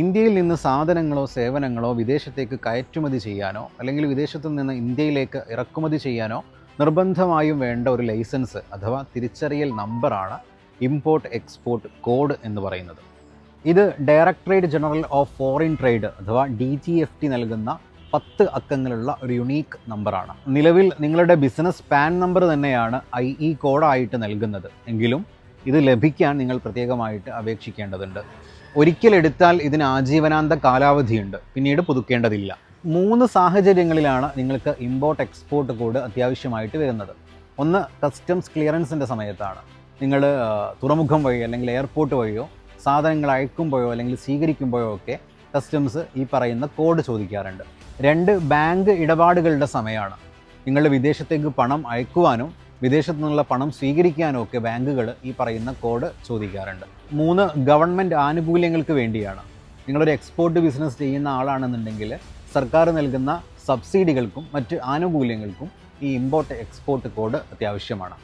ഇന്ത്യയിൽ നിന്ന് സാധനങ്ങളോ സേവനങ്ങളോ വിദേശത്തേക്ക് കയറ്റുമതി ചെയ്യാനോ അല്ലെങ്കിൽ വിദേശത്തു നിന്ന് ഇന്ത്യയിലേക്ക് ഇറക്കുമതി ചെയ്യാനോ നിർബന്ധമായും വേണ്ട ഒരു ലൈസൻസ് അഥവാ തിരിച്ചറിയൽ നമ്പറാണ് ഇമ്പോർട്ട് എക്സ്പോർട്ട് കോഡ് എന്ന് പറയുന്നത്. ഇത് directorate general of foreign trade അഥവാ ഡി ജി എഫ് ടി നൽകുന്ന പത്ത് അക്കങ്ങളുള്ള ഒരു യുണീക്ക് നമ്പറാണ്. നിലവിൽ നിങ്ങളുടെ ബിസിനസ് പാൻ നമ്പർ തന്നെയാണ് ഐ ഇ കോഡായിട്ട് നൽകുന്നത്. എങ്കിലും ഇത് ലഭിക്കാൻ നിങ്ങൾ പ്രത്യേകമായിട്ട് അപേക്ഷിക്കേണ്ടതുണ്ട്. ഒരിക്കൽ എടുത്താൽ ഇതിന് ആജീവനാന്ത കാലാവധിയുണ്ട്. പിന്നീട് പുതുക്കേണ്ടതില്ല. മൂന്ന് സാഹചര്യങ്ങളിലാണ് നിങ്ങൾക്ക് ഇമ്പോർട്ട് എക്സ്പോർട്ട് കോഡ് അത്യാവശ്യമായിട്ട് വരുന്നത്. ഒന്ന് കസ്റ്റംസ് ക്ലിയറൻസിന്റെ സമയത്താണ്. നിങ്ങൾ തുറമുഖം വഴി അല്ലെങ്കിൽ എയർപോർട്ട് വഴിയോ സാധനങ്ങൾ അയക്കുമ്പോഴോ അല്ലെങ്കിൽ സ്വീകരിക്കുമ്പോഴോ ഒക്കെ കസ്റ്റംസ് ഈ പറയുന്ന കോഡ് ചോദിക്കാറുണ്ട്. രണ്ട് ബാങ്ക് ഇടപാടുകളുടെ സമയമാണ്. നിങ്ങൾ വിദേശത്തേക്ക് പണം അയക്കുവാനും വിദേശത്തു നിന്നുള്ള പണം സ്വീകരിക്കാനൊക്കെ ബാങ്കുകൾ ഈ പറയുന്ന കോഡ് ചോദിക്കാറുണ്ട്. മൂന്ന് ഗവൺമെന്റ് ആനുകൂല്യങ്ങൾക്ക് വേണ്ടിയാണ്. നിങ്ങളൊരു എക്സ്പോർട്ട് ബിസിനസ് ചെയ്യുന്ന ആളാണെന്നുണ്ടെങ്കിൽ സർക്കാർ നൽകുന്ന സബ്സിഡികൾക്കും മറ്റ് ആനുകൂല്യങ്ങൾക്കും ഈ ഇമ്പോർട്ട് എക്സ്പോർട്ട് കോഡ് അത്യാവശ്യമാണ്.